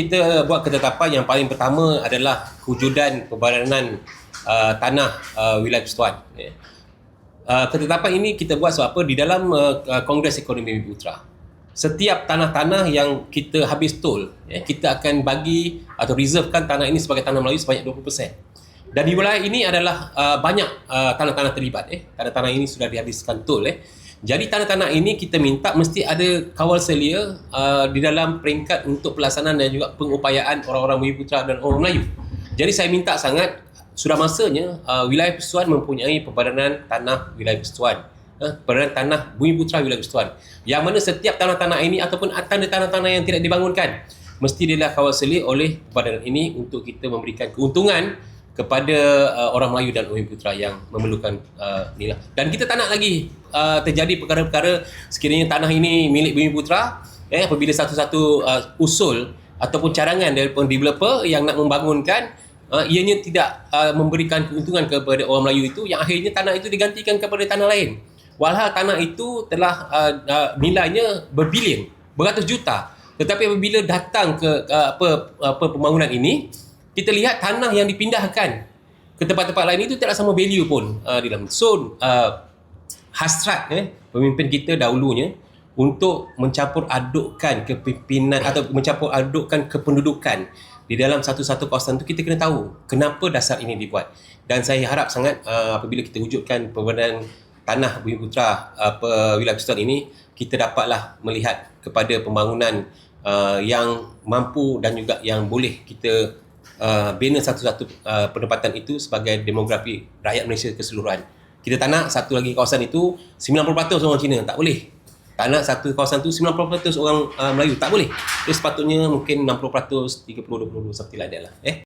Kita buat ketetapan yang paling pertama adalah kewujudan pembadanan uh, tanah uh, wilayah Persatuan. Ya. Uh, ketetapan ini kita buat sebab apa? Di dalam uh, uh, Kongres Ekonomi Putra. Setiap tanah-tanah yang kita habis tol, ya, kita akan bagi atau reservekan tanah ini sebagai tanah Melayu sebanyak 20%. Dan di wilayah ini adalah uh, banyak uh, tanah-tanah terlibat. Eh. Tanah-tanah ini sudah dihabiskan tol. Eh. Jadi tanah-tanah ini kita minta mesti ada kawal selia uh, di dalam peringkat untuk pelaksanaan dan juga pengupayaan orang-orang Bumi Putra dan orang Melayu. Jadi saya minta sangat sudah masanya uh, wilayah Persatuan mempunyai pembadanan tanah wilayah Persatuan. Uh, pembadanan tanah Bumi Putra wilayah Persatuan. Yang mana setiap tanah-tanah ini ataupun tanda tanah-tanah yang tidak dibangunkan mesti dia kawal selia oleh pembadanan ini untuk kita memberikan keuntungan kepada uh, orang Melayu dan Bumi Putra yang memerlukan uh, ni lah. Dan kita tak nak lagi uh, terjadi perkara-perkara sekiranya tanah ini milik Bumi Putra eh apabila satu-satu uh, usul ataupun carangan dari developer yang nak membangunkan uh, ianya tidak uh, memberikan keuntungan kepada orang Melayu itu yang akhirnya tanah itu digantikan kepada tanah lain. Walhal tanah itu telah uh, uh, nilainya berbilion, beratus juta. Tetapi apabila datang ke uh, apa apa pembangunan ini, kita lihat tanah yang dipindahkan ke tempat-tempat lain itu tidak sama value pun uh, di dalam. So uh, hasrat eh pemimpin kita dahulunya untuk mencampur adukkan kepimpinan atau mencampur adukkan kependudukan di dalam satu-satu kawasan itu kita kena tahu kenapa dasar ini dibuat. Dan saya harap sangat uh, apabila kita wujudkan pemberian tanah Bumi Putra apa wilayah Persatuan ini kita dapatlah melihat kepada pembangunan uh, yang mampu dan juga yang boleh kita uh, bina satu-satu uh, pendapatan itu sebagai demografi rakyat Malaysia keseluruhan. Kita tak nak satu lagi kawasan itu 90% orang Cina, tak boleh. Tak nak satu kawasan itu 90% orang uh, Melayu, tak boleh. Dia sepatutnya mungkin 60%, 30, 20, seperti like that lah. Eh?